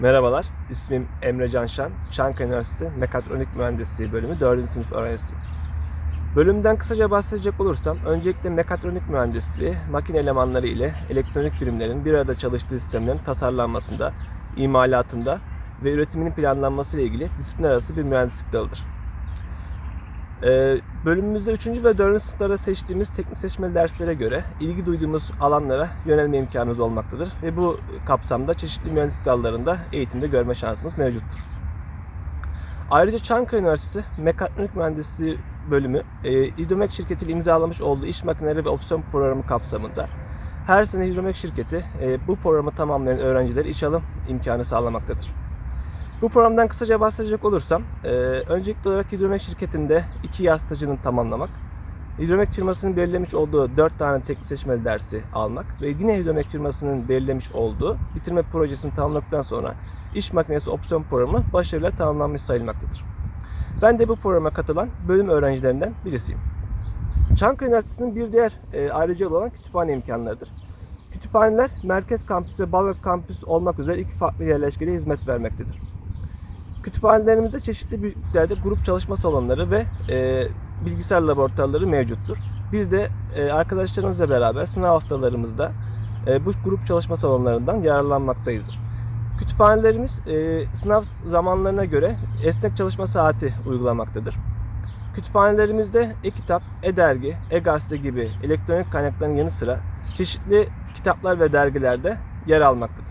Merhabalar, ismim Emre Canşan, Çankaya Üniversitesi Mekatronik Mühendisliği bölümü 4. sınıf öğrencisiyim. Bölümden kısaca bahsedecek olursam, öncelikle mekatronik mühendisliği, makine elemanları ile elektronik birimlerin bir arada çalıştığı sistemlerin tasarlanmasında, imalatında ve üretiminin planlanması ile ilgili disiplinler arası bir mühendislik dalıdır. Ee, bölümümüzde 3. ve 4. sınıflarda seçtiğimiz teknik seçmeli derslere göre ilgi duyduğumuz alanlara yönelme imkanımız olmaktadır ve bu kapsamda çeşitli mühendislik dallarında eğitimde görme şansımız mevcuttur. Ayrıca Çankaya Üniversitesi Mekatronik Mühendisliği bölümü e, Hidromek şirketiyle imzalamış olduğu iş makineleri ve opsiyon programı kapsamında her sene Hidromek şirketi e, bu programı tamamlayan öğrencilere iş alım imkanı sağlamaktadır. Bu programdan kısaca bahsedecek olursam, e, öncelikli olarak Hidromek şirketinde iki yaz stajını tamamlamak, Hidromek firmasının belirlemiş olduğu 4 tane teknik seçmeli dersi almak ve yine Hidromek firmasının belirlemiş olduğu bitirme projesini tamamladıktan sonra iş makinesi opsiyon programı başarıyla tamamlanmış sayılmaktadır. Ben de bu programa katılan bölüm öğrencilerinden birisiyim. Çankaya Üniversitesi'nin bir diğer e, ayrıcalığı olan kütüphane imkanlarıdır. Kütüphaneler Merkez Kampüs ve Balgak Kampüs olmak üzere iki farklı yerleşkede hizmet vermektedir. Kütüphanelerimizde çeşitli büyüklüklerde grup çalışma salonları ve e, bilgisayar laboratuvarları mevcuttur. Biz de e, arkadaşlarımızla beraber sınav haftalarımızda e, bu grup çalışma salonlarından yararlanmaktayızdır. Kütüphanelerimiz e, sınav zamanlarına göre esnek çalışma saati uygulamaktadır. Kütüphanelerimizde e-kitap, e-dergi, e-gazete gibi elektronik kaynakların yanı sıra çeşitli kitaplar ve dergilerde yer almaktadır.